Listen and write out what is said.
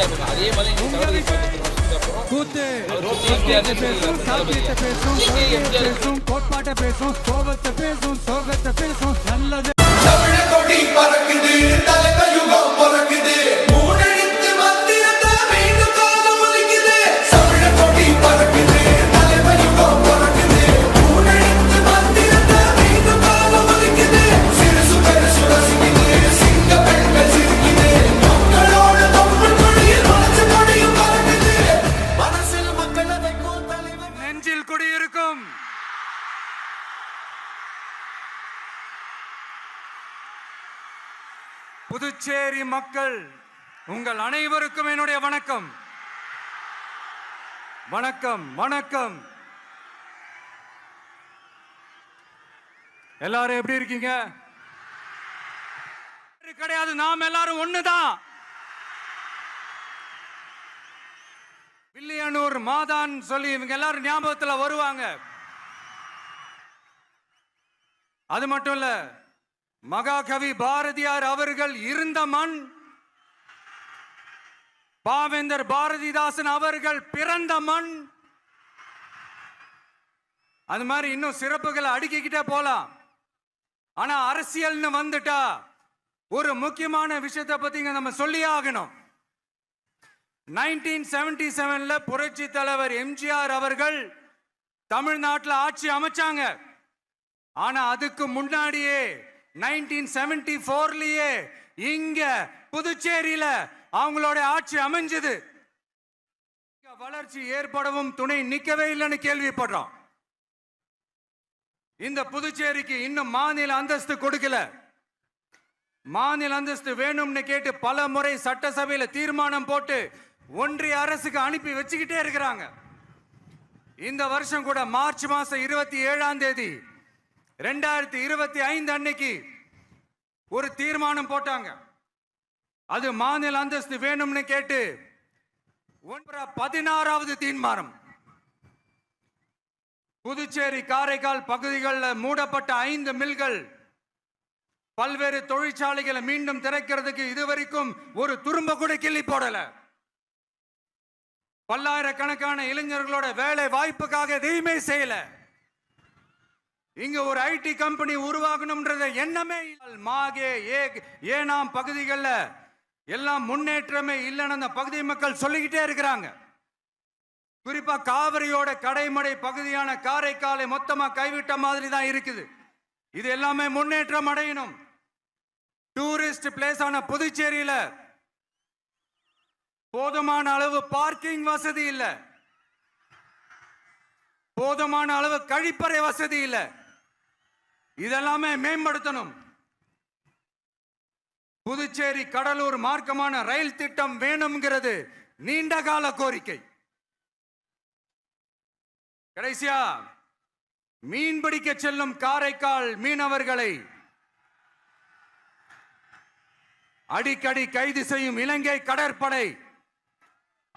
இருக்கும் அதே மாதிரி கூத்து. கோபத்தை பேசும் சோகத்தை பேசும் நல்லது தமிழ் கொடி பறக்குது தலைவர் தலைவர் குடியிருக்கும். புதுச்சேரி மக்கள் உங்கள் அனைவருக்கும் என்னுடைய வணக்கம். வணக்கம் வணக்கம். எல்லாரும் எப்படி இருக்கீங்க? கிடையாது நாம் எல்லாரும் ஒண்ணுதான். பில்லியனூர் மாதான் சொல்லி இவங்க எல்லாரும் ஞாபகத்துல வருவாங்க. அது மட்டும் இல்ல மகாகவி பாரதியார் அவர்கள் இருந்த மண் பாவேந்தர் பாரதிதாசன் அவர்கள் பிறந்த மண் அது மாதிரி இன்னும் சிறப்புகளை அடுக்கிக்கிட்டே போலாம். ஆனா அரசியல்னு வந்துட்டா ஒரு முக்கியமான விஷயத்தை பத்தி நம்ம சொல்லியே ஆகணும். நைன்டீன் செவன்டி செவன்ல புரட்சி தலைவர் எம்ஜிஆர் அவர்கள் தமிழ்நாட்டில் ஆட்சி அமைச்சாங்க. ஆனா அதுக்கு முன்னாடியே நைன்டீன் செவன்டி போர்லயே இங்க புதுச்சேரியில அவங்களோட ஆட்சி அமைஞ்சது. வளர்ச்சி ஏற்படவும் துணை நிக்கவே இல்லைன்னு கேள்விப்படுறோம். இந்த புதுச்சேரிக்கு இன்னும் மாநில அந்தஸ்து கொடுக்கல. மாநில அந்தஸ்து வேணும்னு கேட்டு பல முறை சட்டசபையில தீர்மானம் போட்டு ஒன்றிய அரசுக்கு அனுப்பி வச்சுக்கிட்டே இருக்கிறாங்க. இந்த வருஷம் கூட மார்ச் மாசம் இருபத்தி ஏழாம் தேதி ரெண்டாயிரத்தி இருபத்தி ஐந்து அன்னைக்கு ஒரு தீர்மானம் போட்டாங்க. அது மாநில அந்தஸ்து வேணும்னு கேட்டு ஒன்பது பதினாறாவது தீர்மானம். புதுச்சேரி காரைக்கால் பகுதிகளில் மூடப்பட்ட ஐந்து மில்கள் பல்வேறு தொழிற்சாலைகளை மீண்டும் திறக்கிறதுக்கு இதுவரைக்கும் ஒரு துரும்ப கூட கிள்ளி போடலை. பல்லாயிரக்கணக்கான இளைஞர்களோட வேலை வாய்ப்புக்காக எதையுமே செய்யல. இங்க ஒரு ஐடி கம்பெனி உருவாகணும்ன்றத எண்ணமே மாகே ஏ ஏனாம் பகுதிகளில் எல்லாம் முன்னேற்றமே இல்லைன்னு அந்த பகுதி மக்கள் சொல்லிக்கிட்டே இருக்கிறாங்க. குறிப்பா காவிரியோட கடைமடை பகுதியான காரைக்காலை மொத்தமா கைவிட்ட மாதிரி தான் இருக்குது. இது எல்லாமே முன்னேற்றம் அடையணும். டூரிஸ்ட் பிளேஸ் ஆன புதுச்சேரியில போதுமான அளவு பார்க்கிங் வசதி இல்லை. போதுமான அளவு கழிப்பறை வசதி இல்லை. இதெல்லாமே மேம்படுத்தணும். புதுச்சேரி கடலூர் மார்க்கமான ரயில் திட்டம் வேணுங்கிறது நீண்ட கால கோரிக்கை. கடைசியா மீன் பிடிக்க செல்லும் காரைக்கால் மீனவர்களை அடிக்கடி கைது செய்யும் இலங்கை கடற்படை